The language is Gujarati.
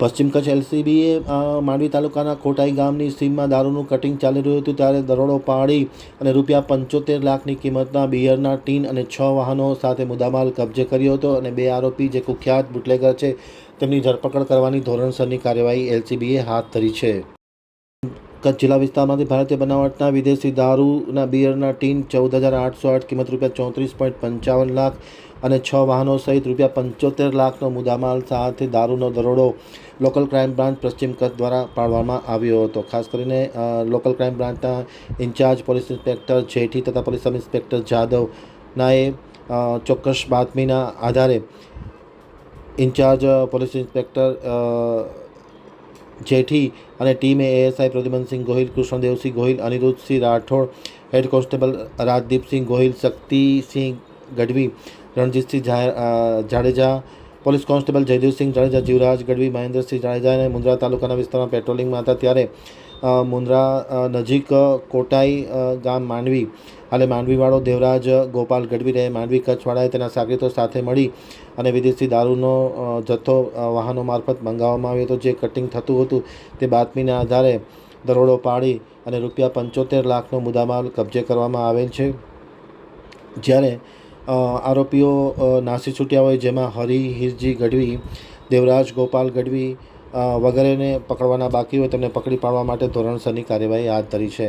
પશ્ચિમ કચ્છ એલસીબીએ માંડવી તાલુકાના કોટાઈ ગામની સીમમાં દારૂનું કટિંગ ચાલી રહ્યું હતું ત્યારે દરોડો પાડી અને રૂપિયા પંચોતેર લાખની કિંમતના બિયરના ટીન અને છ વાહનો સાથે મુદ્દામાલ કબજે કર્યો હતો અને બે આરોપી, જે કુખ્યાત બુટલેગર છે, તેમની ધરપકડ કરવાની ધોરણસરની કાર્યવાહી એલસીબીએ હાથ ધરી છે. કચ્છ જિલ્લા વિસ્તારમાંથી ભારતીય બનાવટના વિદેશી દારૂના બિયરના ટીન ચૌદ હજાર આઠસો આઠ કિંમત રૂપિયા ચોત્રીસ પોઈન્ટ પંચાવન લાખ અને છ વાહનો સહિત રૂપિયા પંચોતેર લાખનો મુદ્દામાલ સાથે દારૂનો દરોડો લોકલ ક્રાઇમ બ્રાન્ચ પશ્ચિમ કચ્છ દ્વારા પાડવામાં આવ્યો હતો. ખાસ કરીને લોકલ ક્રાઇમ બ્રાન્ચના ઇન્ચાર્જ પોલીસ ઇન્સ્પેક્ટર જેઠી તથા પોલીસ સબ ઇન્સ્પેક્ટર જાદવનાએ ચોક્કસ બાતમીના આધારે ઇન્ચાર્જ પોલીસ ઇન્સ્પેક્ટર જેઠી અને ટીમે ASI Pradyumansinh Gohil, Krishnadevsinh Gohil, Aniruddhsinh Rathod, head constable Rajdeepsinh Gohil, Shaktisinh Gadhvi, Ranjitsinh Jadeja, police constable Jaydevsinh Jadeja, Jivraj Gadhvi, Mahendrasinh Jadeja અને મુન્દ્રા તાલુકાના વિસ્તારમાં પેટ્રોલિંગમાં હતા ત્યારે મુન્દ્રા નજીક કોટાઈ ગામ માંડવી. હાલે માંડવીવાળો દેવરાજ ગોપાલ ગઢવી રહે માંડવી કચ્છવાળાએ તેના સાગરીતો સાથે મળી અને વિદેશી દારૂનો જથ્થો વાહનો મારફત મંગાવવામાં આવ્યો હતો. જે કટિંગ થતું હતું તે બાતમીના આધારે દરોડો પાડી અને રૂપિયા પંચોતેર લાખનો મુદ્દામાલ કબજે કરવામાં આવેલ છે. જ્યારે આરોપીઓ નાસી છૂટ્યા હોય, જેમાં હરિ, હિરજી ગઢવી, દેવરાજ ગોપાલ ગઢવી વગેરેને પકડવાના બાકી હોય તેમને પકડી પાડવા માટે ધોરણસરની કાર્યવાહી હાથ ધરી છે.